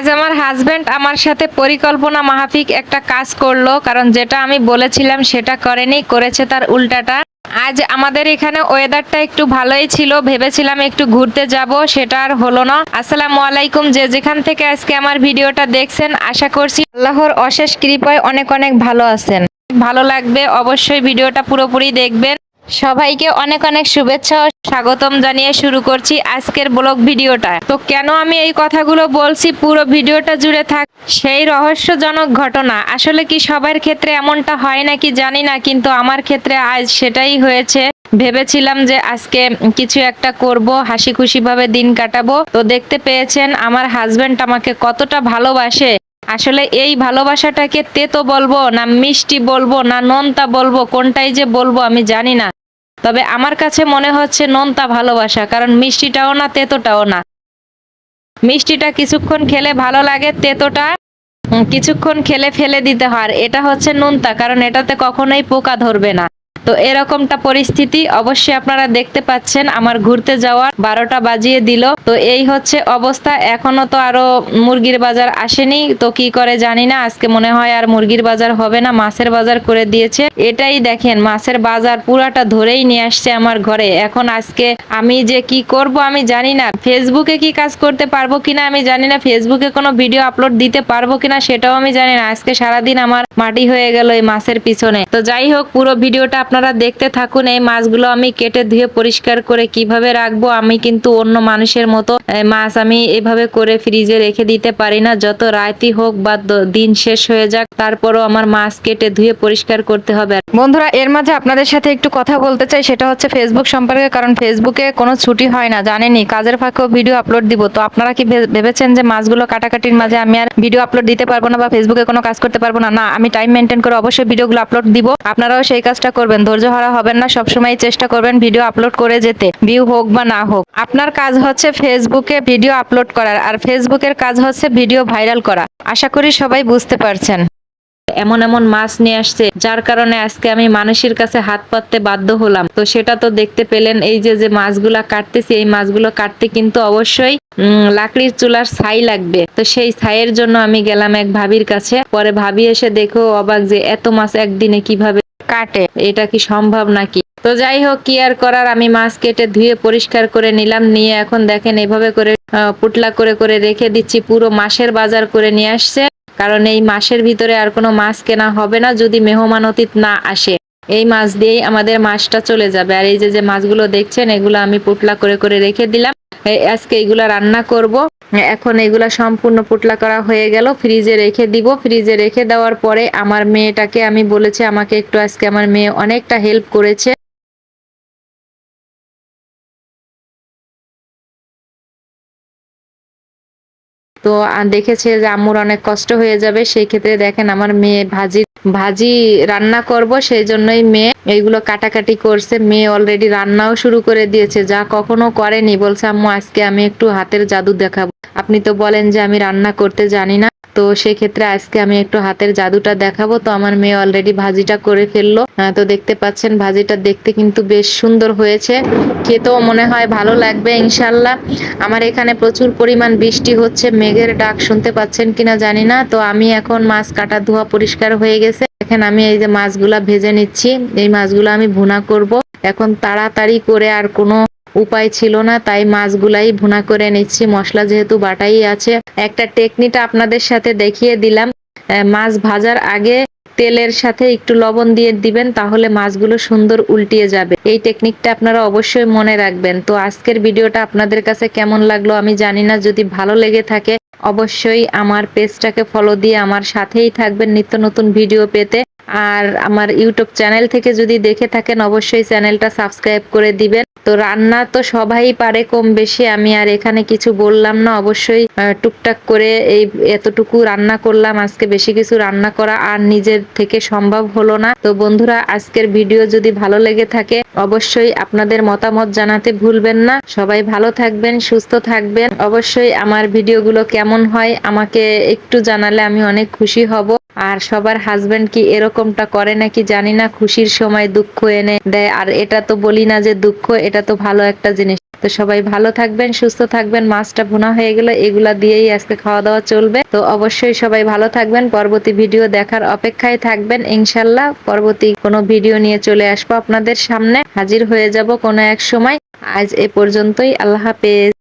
আজ আমার হাজবেন্ড আমার সাথে পরিকল্পনা মাফিক একটা কাজ করল, কারণ যেটা আমি বলেছিলাম সেটা করেনি, করেছে তার উল্টাটা। আজ আমাদের এখানে ওয়েদারটা একটু ভালোই ছিল, ভেবেছিলাম একটু ঘুরতে যাব, সেটা আর হলো না। আসসালামু আলাইকুম, যে যেখান থেকে আজকে আমার ভিডিওটা দেখছেন, আশা করছি আল্লাহর অশেষ কৃপায় অনেক অনেক ভালো আছেন। ভালো লাগবে, অবশ্যই ভিডিওটা পুরোপুরি দেখবেন। সবাইকে অনেক অনেক শুভেচ্ছা ও স্বাগতম জানিয়ে শুরু করছি আজকের ব্লগ ভিডিওটা। তো কেন আমি এই কথাগুলো বলছি? পুরো ভিডিওটা জুড়ে থাক। সেই রহস্যজনক ঘটনা। আসলে কি সবার ক্ষেত্রে এমনটা হয় নাকি জানি না, কিন্তু আমার ক্ষেত্রে আজ সেটাই হয়েছে। ভেবেছিলাম যে আজকে কিছু একটা করব হাসি খুশি ভাবে দিন কাটাবো। তো দেখতে পেয়েছেন আমার হাজবেন্ড আমাকে কতটা ভালোবাসে। আসলে এই ভালোবাসাটাকে তেতো বলব না মিষ্টি বলব না নোনতা বলব, কোনটাই যে বলব আমি জানি না। তবে আমার কাছে মনে হচ্ছে নোনতা ভালোবাসা, কারণ মিষ্টিটাও না, তেতোটাও না। মিষ্টিটা কিছুক্ষণ খেলে ভালো লাগে, তেতোটা কিছুক্ষণ খেলে ফেলে দিতে হয়। এটা হচ্ছে নোনতা, কারণ এটাতে কখনোই পোকা ধরবে না। তো এরকমটা পরিস্থিতি অবশ্যই আপনারা দেখতে পাচ্ছেন। আমার ঘুরতে যাওয়ার বারোটা বাজিয়ে দিল। তো এই হচ্ছে অবস্থা। এখনও তো আরও মুরগির বাজার আসেনি। তো কি করে জানি না। আজকে মনে হয় আর মুরগির বাজার হবে না। মাছের বাজার করে দিয়েছে। এটাই দেখেন, মাছের বাজার পুরাটা ধরেই নিয়ে আসছে আমার ঘরে। এখন আজকে আমি যে কি করব আমি জানি না। ফেসবুকে কি কাজ করতে পারব কিনা আমি জানি না। ফেসবুকে কোনো ভিডিও আপলোড দিতে পারব কিনা সেটাও আমি জানি না। আজকে সারাদিন আমার মাটি হয়ে গেল এই মাছের পিছনে। তো যাই হোক, পুরো ভিডিওটা আপনারা দেখতে থাকুন, এই মাছগুলো আমি কেটে ধুয়ে পরিষ্কার করে কীভাবে রাখব, আমি কিন্তু অন্য মানুষের মতো মাছ আমি এভাবে করে ফ্রিজে রেখে দিতে পারি না। যত রাতই হোক বা দিন শেষ হয়ে যাক, তারপরও আমার মাছ কেটে ধুয়ে পরিষ্কার করতে হবে। বন্ধুরা, এর মাঝে আপনাদের সাথে একটু কথা বলতে চাই, সেটা হচ্ছে ফেসবুক সম্পর্কে, কারণ ফেসবুকে কোনো ছুটি হয় না, জানেনই, কাজের ফাঁকেও ভিডিও আপলোড দিব। তো আপনারা কি ভেবেছেন যে মাছগুলো কাটাকাটির মাঝে আমি আর ভিডিও আপলোড দিতে পারব না বা ফেসবুকে কোনো কাজ করতে পারব না? না, আমি টাইম মেনটেন করে অবশ্যই ভিডিওগুলো আপলোড দিব। আপনারাও সেই কাজটা করবেন। ধৈর্য হারা হবেন না সবসময় চেষ্টা করবেন ভিডিও আপলোড করে যেতে ভিউ হোক বা না হোক। আপনার কাজ হচ্ছে ফেসবুকে ভিডিও আপলোড করার, আর ফেসবুকের কাজ হচ্ছে ভিডিও ভাইরাল করা। আশা করি সবাই বুঝতে পারছেন। এমন এমন মাছ নিয়ে আসছে, যার কারণে আজকে আমি মানুষের কাছে হাত পাততে বাধ্য হলাম। তো সেটা তো দেখতে পেলেন, এই যে যে মাছগুলা কাটতেছি, এই মাছগুলো কাটতে কিন্তু অবশ্যই লাকড়ির চুলার ছাই লাগবে। তো সেই ছাইয়ের জন্য আমি গেলাম এক ভাবির কাছে। পরে ভাবি এসে দেখো, অবাক যে, এত মাছ একদিনে কীভাবে কাটে, এটা কি সম্ভব নাকি? তো যাই হোক, কি আর করার, আমি মাছ কেটে ধুয়ে পরিষ্কার করে নিলাম, নিয়ে এখন দেখেন এভাবে করে পুটলা করে করে রেখে দিচ্ছি, পুরো মাসের বাজার করে নিয়ে আসছে। কারণ এই মাসের ভিতরে আর কোনো মাছ কেনা হবে না যদি মেহমান অতীত না আসে। এই মাছ দিয়েই আমাদের মাছটা চলে যাবে। আর এই যে যে মাছগুলো দেখছেন, এগুলো আমি পুটলা করে করে রেখে দিলাম। আজকে এগুলা রান্না করব। এখন এগুলা সম্পূর্ণ পুটলা করা হয়ে গেল। ফ্রিজে রেখে দিব। ফ্রিজে রেখে দেওয়ার পরে আমার মেয়েটাকে আমি বলেছি, আমাকে একটু আজকে আমার মেয়ে অনেকটা হেল্প করেছে। তো দেখেছে যে আম্মুর অনেক কষ্ট হয়ে যাবে। সেই ক্ষেত্রে দেখেন আমার মেয়ে ভাজি ভাজি রান্না করব, সেই জন্যই মেয়ে এইগুলো কাটাকাটি করছে। মেয়ে অলরেডি রান্নাও শুরু করে দিয়েছে, যা কখনো করেনি। বলছে, আম্মু, আজকে আমি একটু হাতের জাদু দেখাবো। আপনি তো বলেন যে আমি রান্না করতে জানি না, তো সেক্ষেত্রে আজকে আমি একটু হাতের জাদুটা দেখাবো। তো আমার মেয়ে অলরেডি ভাজিটা করে ফেলল। তো দেখতে পাচ্ছেন, ভাজিটা দেখতে কিন্তু বেশ সুন্দর হয়েছে। খেতেও মনে হয় ভালো লাগবে, ইনশাল্লাহ। আমার এখানে প্রচুর পরিমাণ বৃষ্টি হচ্ছে, মেঘের ডাক শুনতে পাচ্ছেন কিনা জানি না। তো আমি এখন মাছ কাটা ধোয়া পরিষ্কার হয়ে গেছে। এখন আমি এই যে মাছগুলা ভেজে নিচ্ছি। এই মাছগুলো আমি ভুনা করব। এখন তাড়াতাড়ি করে আর কোনো উপায় ছিল না, তাই মাছগুলাই ভুনা করে নিচ্ছি। মশলা যেহেতু বাটাই আছে, একটা টেকনিটা আপনাদের সাথে দেখিয়ে দিলাম। মাছ ভাজার আগে তেলের সাথে একটু লবণ দিয়ে দিবেন, তাহলে মাছগুলো সুন্দর উল্টিয়ে যাবে। এই টেকনিকটা আপনারা অবশ্যই মনে রাখবেন। তো আজকের ভিডিওটা আপনাদের কাছে কেমন লাগল আমি জানি না, যদি ভালো লেগে থাকে, অবশ্যই আমার পেজটাকে ফলো দিয়ে আমার সাথেই থাকবেন নিত্য নতুন ভিডিও পেতে। আর আমার ইউটিউব চ্যানেল থেকে যদি দেখে থাকেন, অবশ্যই চ্যানেলটা সাবস্ক্রাইব করে দিবেন। তো রান্না তো সবাই পারে কম বেশি, আমি আর এখানে কিছু বললাম না। অবশ্যই টুকটাক করে এই এতটুকু রান্না করলাম। আজকে বেশি কিছু রান্না করা আর নিজের থেকে সম্ভব হলো না। তো বন্ধুরা, আজকের ভিডিও যদি ভালো লেগে থাকে, অবশ্যই আপনাদের মতামত জানাতে ভুলবেন না। সবাই ভালো থাকবেন, সুস্থ থাকবেন। অবশ্যই আমার ভিডিওগুলো কেমন হয়, আমাকে একটু জানালে আমি অনেক খুশি হব। আর সবার হাজবেন্ড কি এরকমটা করে নাকি জানি না, খুশির সময় দুঃখ এনে দেয়। আর এটা তো বলি না যে দুঃখ, এটা তো ভালো একটা জিনিস। তো সবাই ভালো থাকবেন, সুস্থ থাকবেন, মাছটা ভুনা হয়ে গেল, এগুলা দিয়েই আজকে খাওয়া দাওয়া চলবে। তো অবশ্যই সবাই ভালো থাকবেন, পরবর্তী ভিডিও দেখার অপেক্ষায় থাকবেন। ইনশাল্লাহ পরবর্তী কোনো ভিডিও নিয়ে চলে আসব আপনাদের সামনে। হাজির হয়ে যাব কোনো এক সময়। আজ এ পর্যন্তই, আল্লাহ হাফেজ।